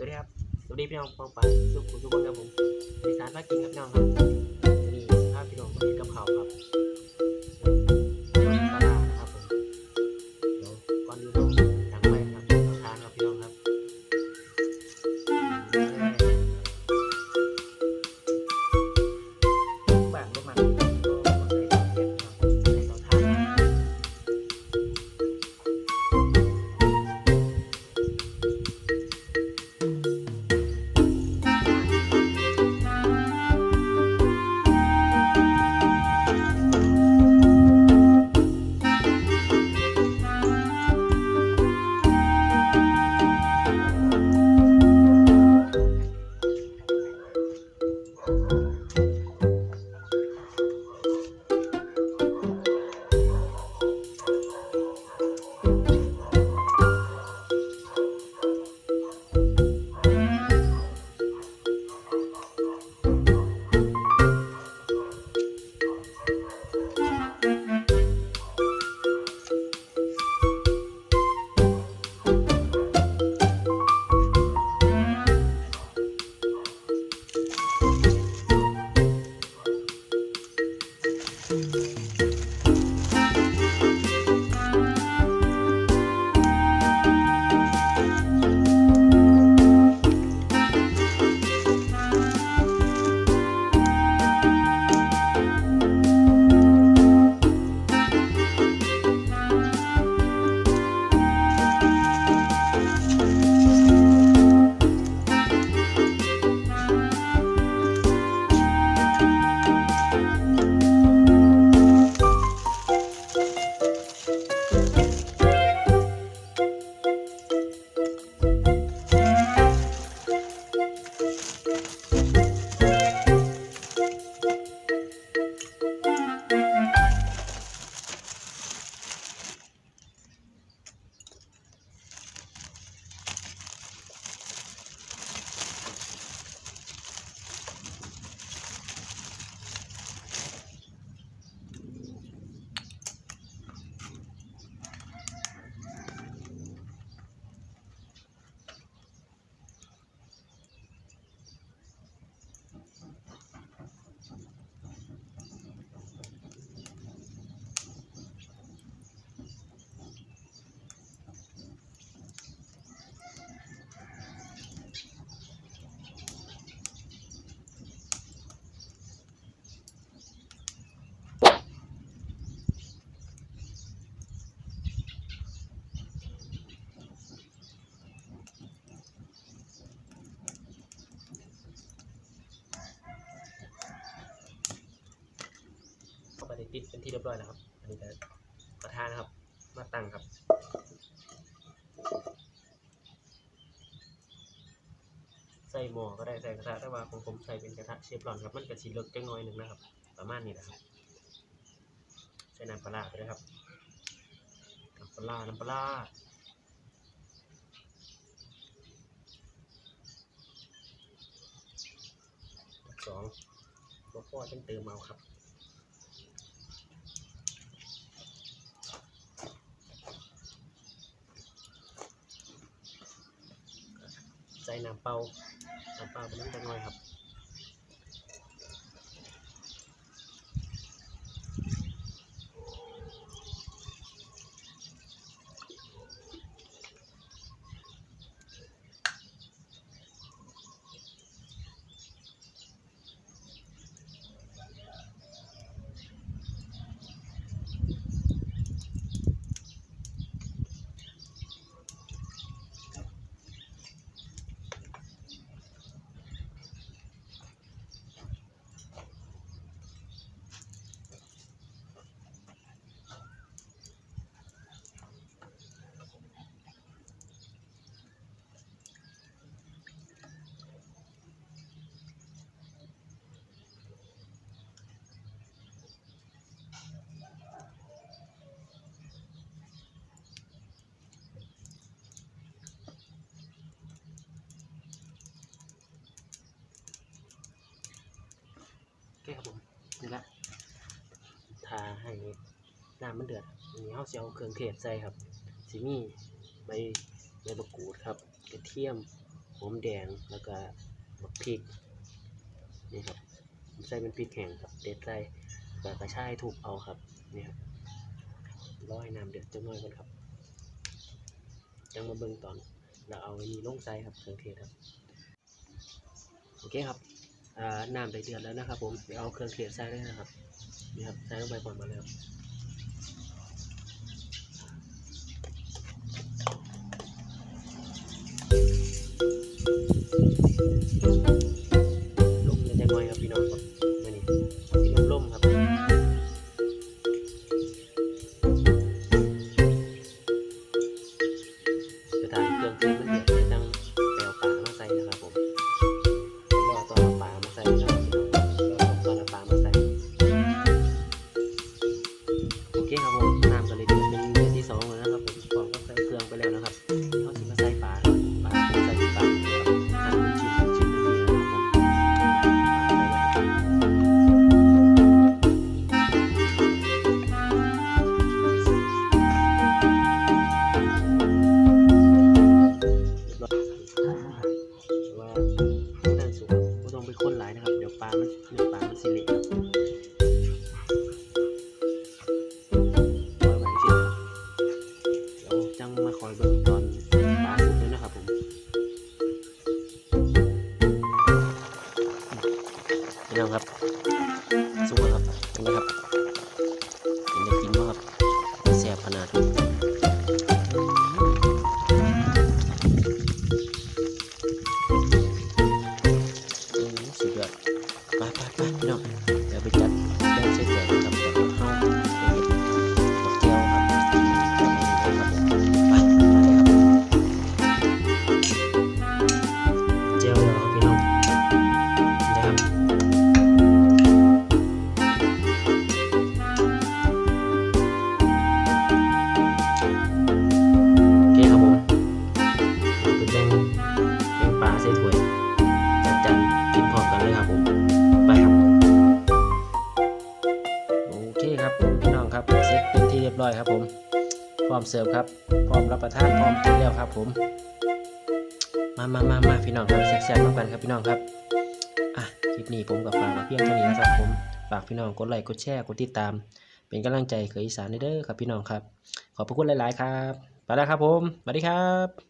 วัสดีครับ สวัสดีพี่น้องฟองปานสุขุมทุกคนครับผมดิสานภากินครับพี่น้องครับ มีภาพพี่น้องมากินกับข้าวครับ ติดเป็นที่เรียบร้อยแล้วครับ อันนี้ก็ประทานะครับ มาตั้งครับ ใส่หม้อก็ได้ใส่กระทะแต่ว่าของผมใส่เป็นกระทะเชฟรอนครับ มันกระชิเลิกจังน้อยหนึ่งนะครับ ประมาณนี้นะครับ ใส่น้ำปลาไปเลยครับน้ำปลาน้ำปลาร้าสองบวกพ่อจังเติมเอาครับ ใส่น้ำเปล่าน้ำเปล่าเป็นน้ำตาลน้อยครับ คครับผมนี่ละทาให้น้ำมันเดือดอันนี้เขาจะเอาเครื่องเทศใส่ครับสีมีใบใบมะกรูดครับกระเทียมหอมแดงแล้วก็บักพริกนี่ครับใส่เป็นพริกแห้งครับเด็ดใส่แล้วกระชายถูกเอาครับนี่ครับร้อยน้ำเดือดจังน้อยกันครับจังมาเบิ่งตอนเราเอาอันนี้ลงใส่ครับเครื่องเทศครับโอเคครับ น้ำได้เดือดแล้วนะครับ ผมเดี๋ยวเอาเครื่องเทศใส่เลยนะครับนี่ครับใส่ลงไปก่อนมาเลยครับลงเล็กน้อยครับพี่น้องครับ ไปค้นหลายนะครับ เดี๋ยวปลามันเดี๋ยวปลามันสิเละครับปล่อยไว้สิครับเดี๋ยวจังมาคอยเบิ่งตอนปลาสุกด้วยนะครับผมพี่น้องครับสุกแล้วครับเห็นไหมครับ ส่ถ้วยจัดจานกินพร้อมกันเลยครับผมไปครับโอเคครับผมพี่น้องครับเสร็จเป็นที่เรียบร้อยครับผมพร้อมเสิร์ฟครับพร้อมรับประทานพร้อมกินแล้วครับผมมามามามาพี่น้องครับแซ่บๆร่วมกันครับพี่น้องครับอะคลิปนี้ผมกับฝากมาเพียงเท่านี้นะครับผมฝากพี่น้องกดไลค์กดแชร์กดติดตาม เป็นกำลังใจเคยอีสานเด้อครับพี่น้องครับ ขอบพระคุณหลาย ๆ ครับไปแล้วครับผมสวัสดีครับ